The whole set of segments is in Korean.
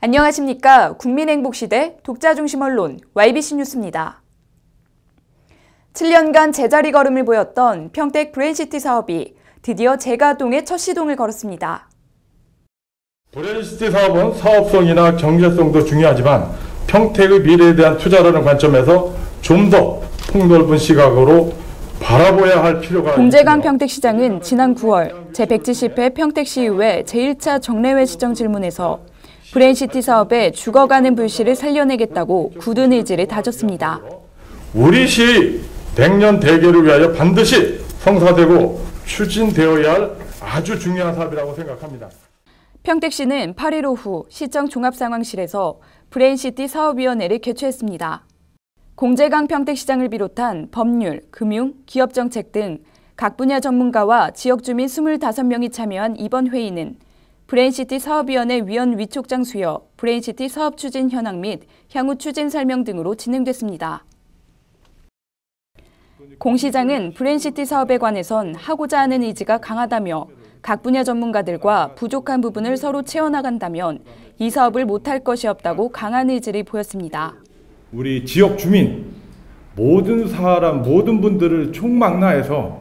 안녕하십니까. 국민행복시대 독자중심 언론 YBC 뉴스입니다. 7년간 제자리 걸음을 보였던 평택 브레인시티 사업이 드디어 재가동의 첫 시동을 걸었습니다. 브레인시티 사업은 사업성이나 경제성도 중요하지만 평택의 미래에 대한 투자라는 관점에서 좀 더 폭넓은 시각으로 바라봐야 할 필요가 있습니다. 평택시장은 지난 9월 제170회 평택시의회 제1차 정례회 시정 질문에서 브레인시티 사업의 죽어가는 불씨를 살려내겠다고 굳은 의지를 다졌습니다. 우리 시 100년 대계를 위하여 반드시 성사되고 추진되어야 할 아주 중요한 사업이라고 생각합니다. 평택시는 8일 오후 시청 종합상황실에서 브레인시티 사업위원회를 개최했습니다. 공재강 평택시장을 비롯한 법률, 금융, 기업정책 등 각 분야 전문가와 지역주민 25명이 참여한 이번 회의는 브레인시티 사업위원회 위원 위촉장 수여, 브레인시티 사업 추진 현황 및 향후 추진 설명 등으로 진행됐습니다. 공 시장은 브레인시티 사업에 관해선 하고자 하는 의지가 강하다며 각 분야 전문가들과 부족한 부분을 서로 채워나간다면 이 사업을 못할 것이 없다고 강한 의지를 보였습니다. 우리 지역 주민 모든 사람 모든 분들을 총망라해서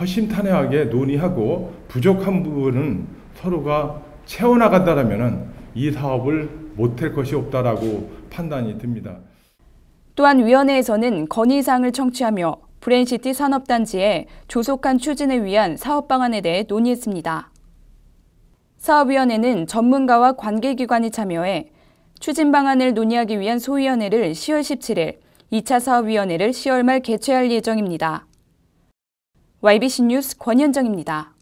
허심탄회하게 논의하고 부족한 부분은 서로가 채워나간다라면은 이 사업을 못할 것이 없다라고 판단이 듭니다. 또한 위원회에서는 건의사항을 청취하며 브레인시티 산업단지의 조속한 추진을 위한 사업 방안에 대해 논의했습니다. 사업위원회는 전문가와 관계기관이 참여해 추진 방안을 논의하기 위한 소위원회를 10월 17일, 2차 사업위원회를 10월 말 개최할 예정입니다. YBC 뉴스 권현정입니다.